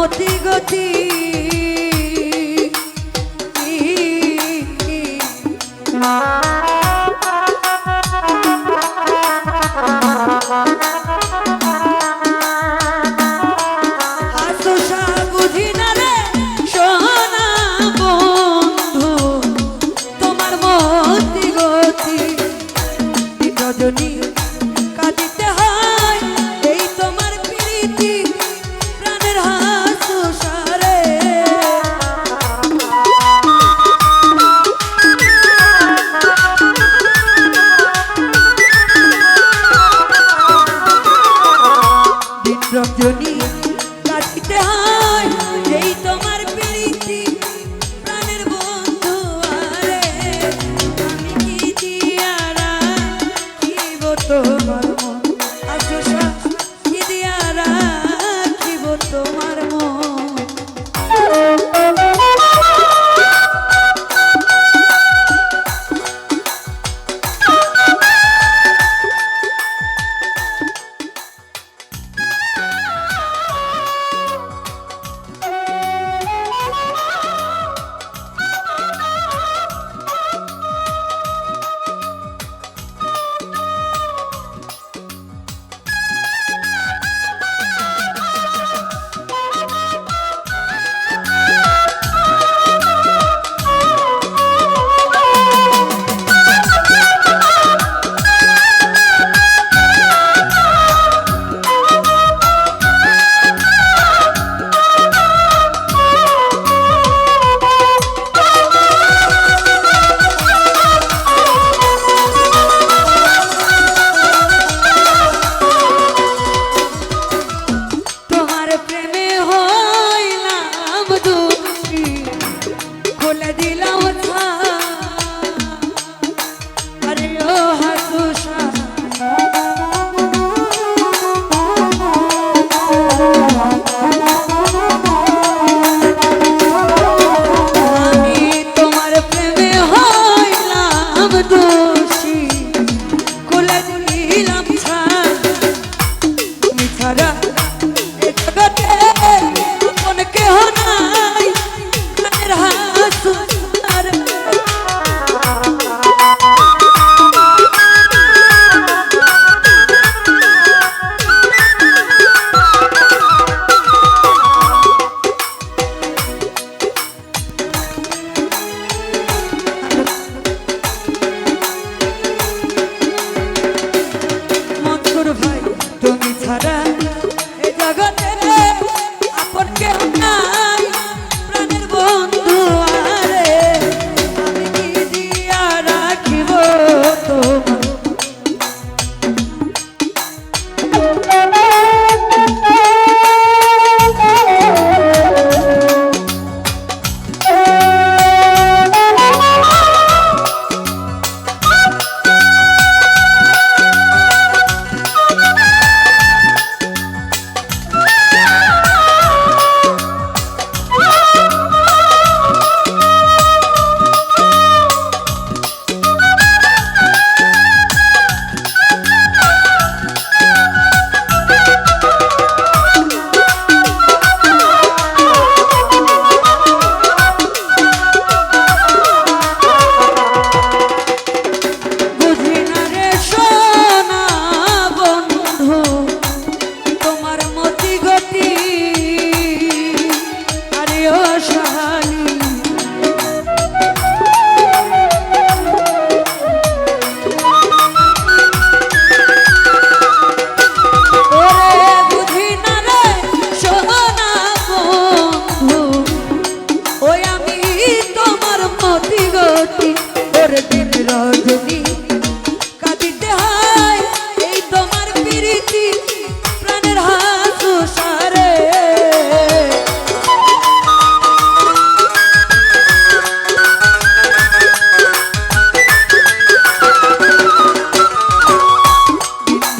মতি গতি। Ah রজনী কাটিতে হয় এই তোমার প্রীতি প্রাণের বন্ধু আরে। আমি কি দিয়ারা কি তোমার